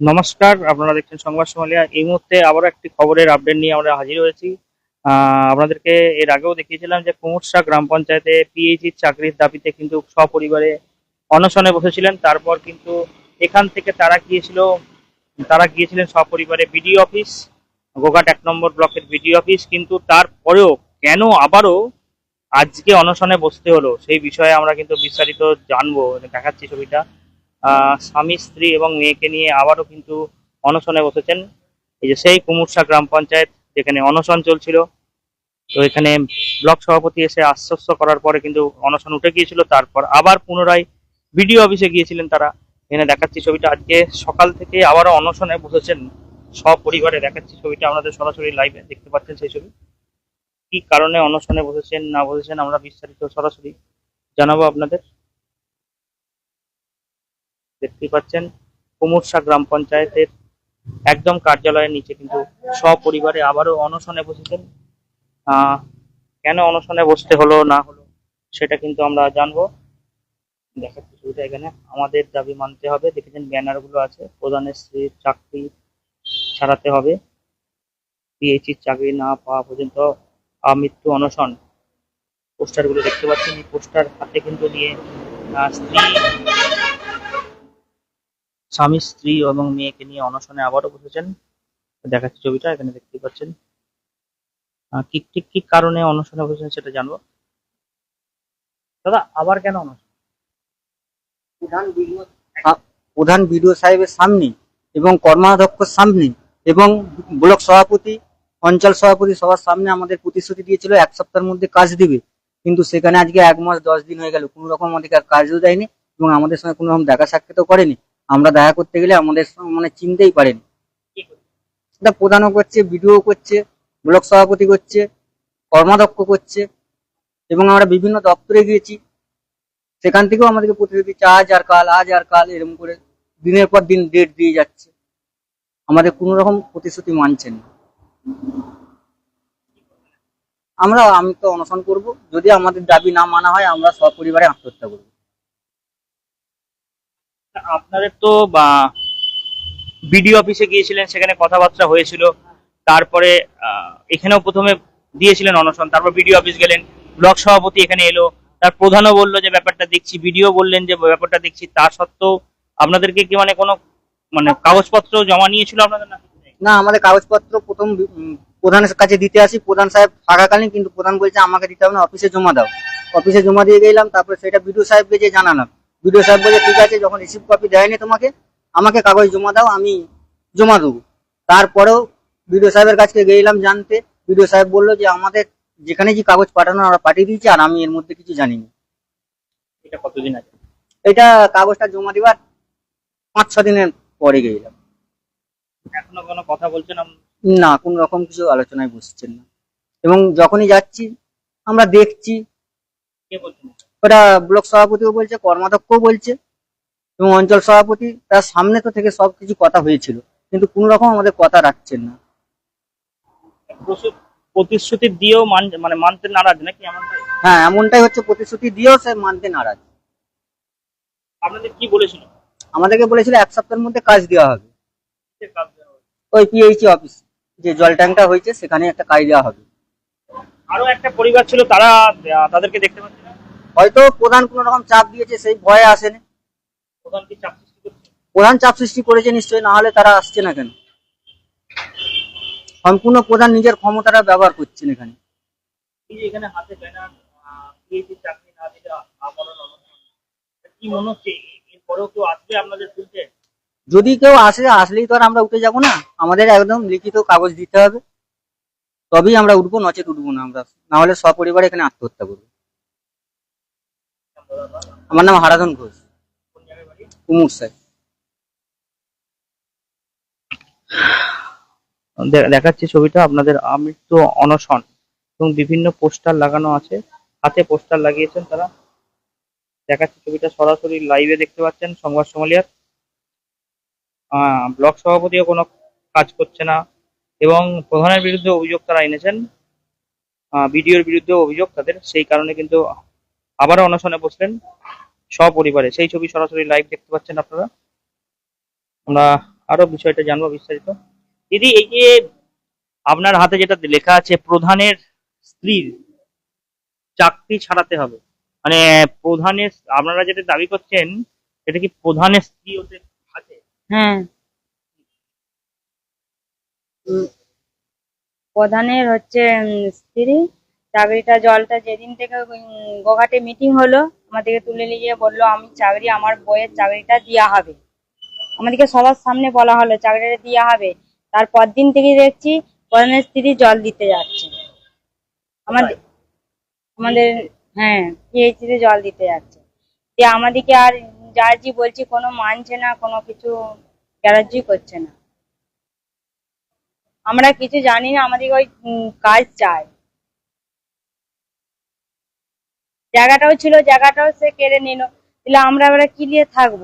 নমস্কার, আপনারা দেখছেন সংবাদ সোমালিয়া। এই মুহূর্তে আবারও একটি খবরের আপডেট নিয়ে আমরা হাজির হয়েছি। আপনাদেরকে এর আগেও দেখিয়েছিলাম যে কুমুরসা গ্রাম পঞ্চায়েতে পিএইচির চাকরির দাবিতে কিন্তু সপরিবারে অনশনে বসেছিলেন। তারপর কিন্তু এখান থেকে তারা গিয়েছিল, তারা গিয়েছিলেন সপরিবারে বিডিও অফিস গোঘাট এক নম্বর ব্লকের বিডিও অফিস কিন্তু তারপরেও কেন আবারও আজকে অনশনে বসতে হলো, সেই বিষয়ে আমরা কিন্তু বিস্তারিত জানব, দেখাচ্ছি ছবিটা। স্বামী, স্ত্রী এবং মেয়েকে নিয়ে আবারও কিন্তু অনশনে বসেছেন। এই যে সেই কুমুরসা গ্রাম পঞ্চায়েত যেখানে অনশন চলছিল, তো এখানে ব্লক সভাপতি এসে আশ্বস্ত করার পরে কিন্তু অনশন উঠে গিয়েছিল, তারপর আবার পুনরায় বিডিও অফিসে গিয়েছিলেন তারা। এখানে দেখাচ্ছি ছবিটা, আজকে সকাল থেকে আবারও অনশনে বসেছেন সপরিবারে। দেখাচ্ছি ছবিটা আপনাদের সরাসরি লাইভে, দেখতে পাচ্ছেন সেই ছবি। কি কারণে অনশনে বসেছেন, না বসেছেন আমরা বিস্তারিত সরাসরি জানাব আপনাদের। দেখতেই পাচ্ছেন। কুমুরসা গ্রাম পঞ্চায়েতের একদম কার্যালয়ের নিচে কিন্তু সপরিবারে আবারও অনশনে বসেছেন। কেন অনশনে বসতে হলো, না হলো, সেটা কিন্তু আমরা জানব। দেখাচ্ছি ছবিটা এখানে। আমাদের দাবি মানতে হবে। দেখেছেন ব্যানারগুলো আছে। প্রধানের স্ত্রীর চাকরি ছাড়াতে হবে। পিএইচির চাকরি না পাওয়া পর্যন্ত আমৃত্যু অনশন। পোস্টারগুলো দেখতে পাচ্ছেন। এই পোস্টার হাতে কিন্তু নিয়ে স্ত্রী স্বামী স্ত্রী এবং মেয়েকে নিয়ে অনশনে আবারও বসেছেন। দেখাচ্ছি ছবিটা এখানে দেখতে পাচ্ছেন। কি ঠিক কি কারণে অনশনে বসেছেন সেটা জানব। দাদা আবার কেন অনশন? প্রধান বিডিও প্রধান বিডিও সাহেবের সামনে এবং কর্মাধ্যক্ষর সামনে এবং ব্লক সভাপতি অঞ্চল সভাপতি সবার সামনে আমাদের প্রতিশ্রুতি দিয়েছিল এক সপ্তাহের মধ্যে কাজ দিবে। কিন্তু সেখানে আজকে এক মাস দশ দিন হয়ে গেল কোনো রকম আমাদেরকে আর কাজও দেয়নি এবং আমাদের সঙ্গে কোনো রকম দেখা সাক্ষাৎও করেনি। আমরা দেখা করতে গেলে আমাদের মানে চিনতেই পারেনি। এটা প্রধানও করছে বিডিও করছে ব্লক সভাপতি করছে কর্মাধ্যক্ষ করছে এবং আমরা বিভিন্ন দপ্তরে গিয়েছি। সেখান থেকেও আমাদেরকে দিচ্ছে আজ আর কাল আজ আর কাল এরকম করে দিনের পর দিন ডেট দিয়ে যাচ্ছে। আমাদের কোনো রকম প্রতিশ্রুতি মানছেন না। আমরা আমি তো অনশন করব। যদি আমাদের দাবি না মানা হয় আমরা সপরিবারে আত্মহত্যা করব। আপনাদের তো, বা বিডিও অফিসে গিয়েছিলেন, সেখানে কথাবার্তা হয়েছিল, তারপরে এখানেও প্রথমে দিয়েছিলেন অনশন, তারপর বিডিও অফিস গেলেন, ব্লক সভাপতি এখানে এলো, তার প্রধানও বলল যে ব্যাপারটা দেখছি, বিডিও বললেন যে ব্যাপারটা দেখছি, তা সত্ত্বেও আপনাদেরকে কি মানে কোনো মানে কাগজপত্র জমা নিয়েছিল আপনাদের না না, আমাদের কাগজপত্র প্রথম প্রধানের কাছে দিতে আসি, প্রধান সাহেব থাকাকালীন, কিন্তু প্রধান বলছে আমাকে দিতে হবে না, অফিসে জমা দাও। অফিসে জমা দিয়ে গেলাম, তারপরে সেটা বিডিও সাহেবকে যে জানালাম। বিডিও সাহেব বলে ঠিক আছে যখন রিসিভ কপি দেয়নি তোমাকে আমাকে কাগজ জমা দাও আমি জমা দেবো। তারপরেও বিডিও সাহেবের কাছে গেলাম জানতে। বিডিও সাহেব বলল যে আমাদের যেখানে যে কাগজ পাঠানো আমরা পাঠিয়ে দিয়েছি আর আমি এর মধ্যে কিছু জানি না এটা কতদিন আছে এটা কাগজটা জমা দিবার পাঁচ ছ দিনের পরে গেলাম। এখনও কোনো কথা বলছেন না কোন রকম কিছু আলোচনায় বসছেন না। এবং যখনই যাচ্ছি আমরা দেখছি। কে বলছেন? ওটা ব্লক সভাপতিও বলছে কর্মাধ্যক্ষও বলছে এবং অঞ্চল সভাপতি তার সামনে তো থেকে সবকিছু কথা হয়েছিল কিন্তু কোন রকম আমাদের কথা রাখছেন না। প্রতিশ্রুতি দিয়েও মান মানে মানতে নারাজ নাকি এমনটাই? হ্যাঁ এমনটাই হচ্ছে প্রতিশ্রুতি দিয়েও সে মানতে নারাজ। আপনাদের কি বলেছিল? আমাদেরকে বলেছিল এক সপ্তাহের মধ্যে কাজ দেওয়া হবে? ওই পিএইচি অফিস যে জল ট্যাঙ্কটা হয়েছে সেখানে একটা কাজ দেওয়া হবে। আরও একটা পরিবার ছিল তারা তাদেরকে দেখতে পাচ্ছি না। হয়তো প্রধান কোন রকম চাপ দিয়েছে সেই ভয়ে আসেনি। প্রধান কি চাপ সৃষ্টি করছে? প্রধান চাপ সৃষ্টি করেছে নিশ্চয়ই না হলে তারা আসছে না কেন? সম্পূর্ণ প্রধান নিজের ক্ষমতাটা ব্যবহার করছেন এখানে। এখানে হাতে ব্যানার চাকরি না দিলে কি মনে হচ্ছে? এরপরেও কেউ আসবে আপনাদের তুলতে যদি কেউ আসে আসলেই তো আর আমরা উঠে যাব না। আমাদের একদম লিখিত কাগজ দিতে হবে। তবেই আমরা উঠবো নচেত উঠবো না আমরা। না হলে সপরিবারে এখানে আত্মহত্যা করব। আমার নাম হারাধন ঘোষ। কুমুর স্যার। দেখাচ্ছি ছবিটা, আপনাদের আমৃত্যু অনশন এবং বিভিন্ন পোস্টার লাগানো আছে। হাতে পোস্টার লাগিয়েছেন তারা। দেখাচ্ছি ছবিটা, সরাসরি লাইভে দেখতে পাচ্ছেন সংবাদ সোমালিয়ার। ব্লক সভাপতিও কোনো কাজ করছে না এবং প্রধানের বিরুদ্ধে অভিযোগ তারা এনেছেন। বিডিওর বিরুদ্ধে অভিযোগ তাদের। সেই কারণে কিন্তু আবারও অনশনে বসলেন সপরিবারে। সেই ছবি সরাসরি লাইভ দেখতে পাচ্ছেন আপনারা। আমরা আরও বিষয়টা জানব বিস্তারিত। দিদি, এই যে আপনার হাতে যেটা লেখা আছে, প্রধানের স্ত্রীর চাকরি ছাড়াতে হবে। মানে প্রধানের, আপনারা যেটা দাবি করছেন, এটা কি প্রধানের স্ত্রী ওদের আছে হ্যাঁ। প্রধানের হচ্ছে স্ত্রী। চাকরিটা জলটা যেদিন থেকে গোঘাটে মিটিং হলো, আমাদেরকে তুলে নিয়ে বলল, আমি চাকরি আমার বইয়ের চাকরিটা দেওয়া হবে। আমাদেরকে সবার সামনে বলা হলো চাকরিটা দেওয়া হবে। তারপর দিন থেকে দেখছি, প্রধানের স্ত্রী জল দিতে যাচ্ছে। আমাদের আমাদের হ্যাঁ পিএইচডিতে জল দিতে যাচ্ছে। যে আমাদেরকে আর জাজি বলছি, কোনো মানছে না, কোনো কিছু গ্যারাজ্যই করছে না। আমরা কিছু জানি না আমাদের ওই কাজ চাই। জায়গাটাও ছিল জায়গাটাও সে কেড়ে নিল। তাহলে আমরা এবারে কি নিয়ে থাকব?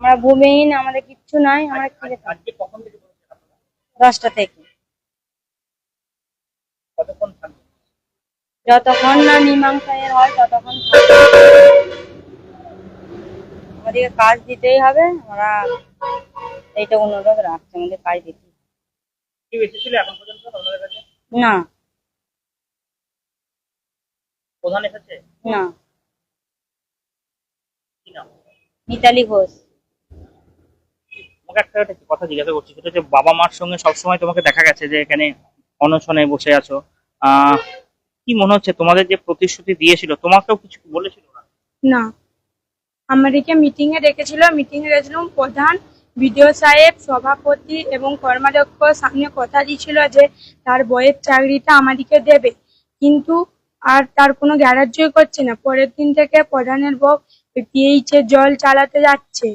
আমরা ভূমিহীন আমাদের কিচ্ছু নাই আমরা কি থাকব? দশটা থেকে। যতক্ষণ না মীমাংসা এর হয় ততক্ষণ। আমাদেরকে কাজ দিতেই হবে আমরা এইটা অনুরোধ রাখছি আমাদের কাজ দিতে না। প্রধান এসেছে? না। কি নাম? মিতালি ঘোষ। তোমাকে একটা একটা কথা জিজ্ঞাসা করছি সেটা হচ্ছে বাবা মার সঙ্গে সবসময় তোমাকে দেখা গেছে যে এখানে অনশনে বসে আছো। কি মনে হচ্ছে? তোমাদের যে প্রতিশ্রুতি দিয়েছিল তোমাকেও কিছু বলেছিল না? না। আমাদেরকে মিটিং এ ডেকেছিল মিটিং এ গেছিলাম প্রধান বিডিও সাহেব সভাপতি এবং কর্মাধ্যক্ষ সামনে কথা দিয়েছিল যে তার বইয়ের চাকরিটা আমাদেরকে দেবে। কিন্তু আর তার কোনো গ্যারাজ্যই করছে না। পরের দিন থেকে প্রধানের বউ পিএইচ এর জল চালাতে যাচ্ছে।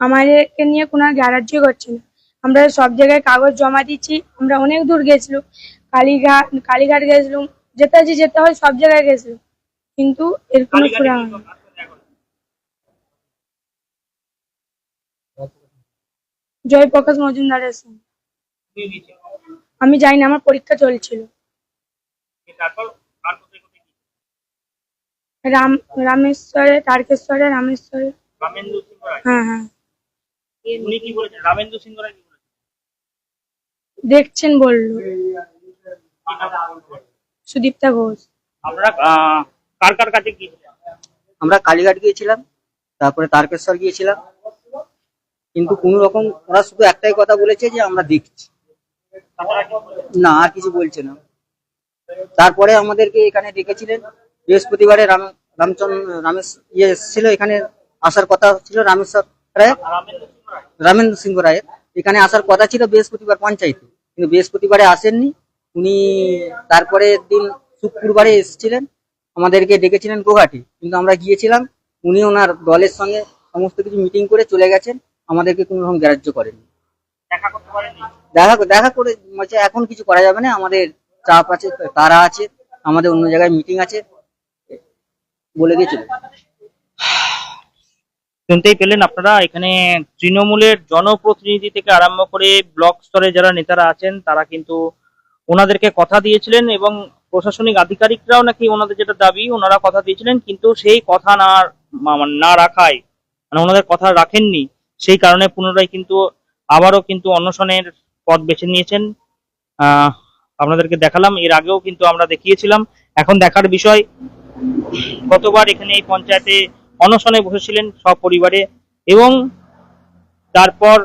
আমাদেরকে নিয়ে কোনো গ্যারাজ্যই করছে না। আমরা সব জায়গায় কাগজ জমা দিচ্ছি। আমরা অনেক দূর গেছিলাম। কালীঘাট কালীঘাট গেছিলাম। যেতে যে যেতে হয় সব জায়গায় গেছিলাম। কিন্তু এর কোনো হয়নি? জয়প্রকাশ মজুমদারের সঙ্গে? আমি যাইনি আমার পরীক্ষা চলছিল। তারপর কার কোথায় কোথায় গিয়েছিলে? রাম রামেশ্বরে তারকেশ্বরে রামেশ্বরে। রামেন্দু সিংহ রায় হ্যাঁ হ্যাঁ। উনি কি বলেছেন? রামেন্দু সিংহ রায় কি বলেছেন? দেখছেন বলল? সুদীপ্তা ঘোষ। আহ, কার কার কাছে গিয়েছিলেন আমরা কালীঘাট গিয়েছিলাম তারপরে তারকেশ্বর গিয়েছিলাম। কিন্তু কোনো রকম ওরা শুধু একটাই কথা বলেছে যে আমরা দেখছি? না আর কিছু বলছে না। তারপরে আমাদেরকে এখানে ডেকেছিলেন। বৃহস্পতিবারে রাম রামচন্দ্র রামেশ ইয়ে এসেছিল এখানে আসার কথা ছিল রামেশ্বর রায় রামেন্দ্র সিংহ রায়ের এখানে আসার কথা ছিল বৃহস্পতিবার পঞ্চায়েতে কিন্তু বৃহস্পতিবারে আসেননি। উনি তারপরে দিন শুক্রবারে এসেছিলেন আমাদেরকে ডেকেছিলেন গুয়াহাটি। কিন্তু আমরা গিয়েছিলাম উনি ওনার দলের সঙ্গে সমস্ত কিছু মিটিং করে চলে গেছেন আমাদেরকে কোনো রকম গ্রাহ্য করেনি দেখা দেখা দেখা করে এখন কিছু করা যাবে না আমাদের চাপ আছে তারা আছে আমাদের অন্য জায়গায় মিটিং আছে বলে দিয়ে চলে গেছে। শুনতেই পেলেন আপনারা, এখানে তৃণমূলের জনপ্রতিনিধি থেকে আরম্ভ করে ব্লক স্তরে যারা নেতারা আছেন, তারা কিন্তু ওনাদেরকে কথা দিয়েছিলেন এবং প্রশাসনিক আধিকারিকরাও নাকি ওনাদের যেটা দাবি, ওনারা কথা দিয়েছিলেন, কিন্তু সেই কথা না, মা- না রাখায় মানে ওনাদের কথা রাখেননি, সেই কারণে পুনরায় কিন্তু আবারও কিন্তু অনশনের পথ বেছে নিয়েছেন আহ, আপনাদেরকে দেখালাম, এর আগেও কিন্তু আমরা দেখিয়েছিলাম এখন দেখার বিষয় গতবার এখানে এই পঞ্চায়েতে অনশনে বসেছিলেন সপরিবারে এবং তারপর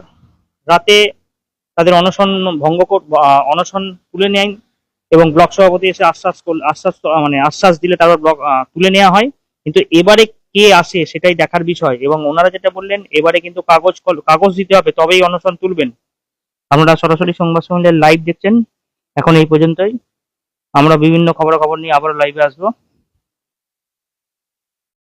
রাতে তাদের অনশন ভঙ্গ অনশন তুলে নেয় এবং ব্লক সভাপতি এসে আশ্বাস আশ্বাস মানে আশ্বাস দিলে তারপর ব্লক তুলে নেওয়া হয়। কিন্তু এবারে কে আসে সেটাই দেখার বিষয় এবং ওনারা যেটা বললেন, এবারে কিন্তু কাগজ কাগজ দিতে হবে, তবেই অনশন তুলবেন। আপনারা সরাসরি সংবাদ সম্মেলনের লাইভ দেখছেন। এখন এই পর্যন্তই। আমরা বিভিন্ন খবরাখবর নিয়ে আবার লাইভে আসব।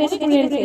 রেস্টুরেন্টে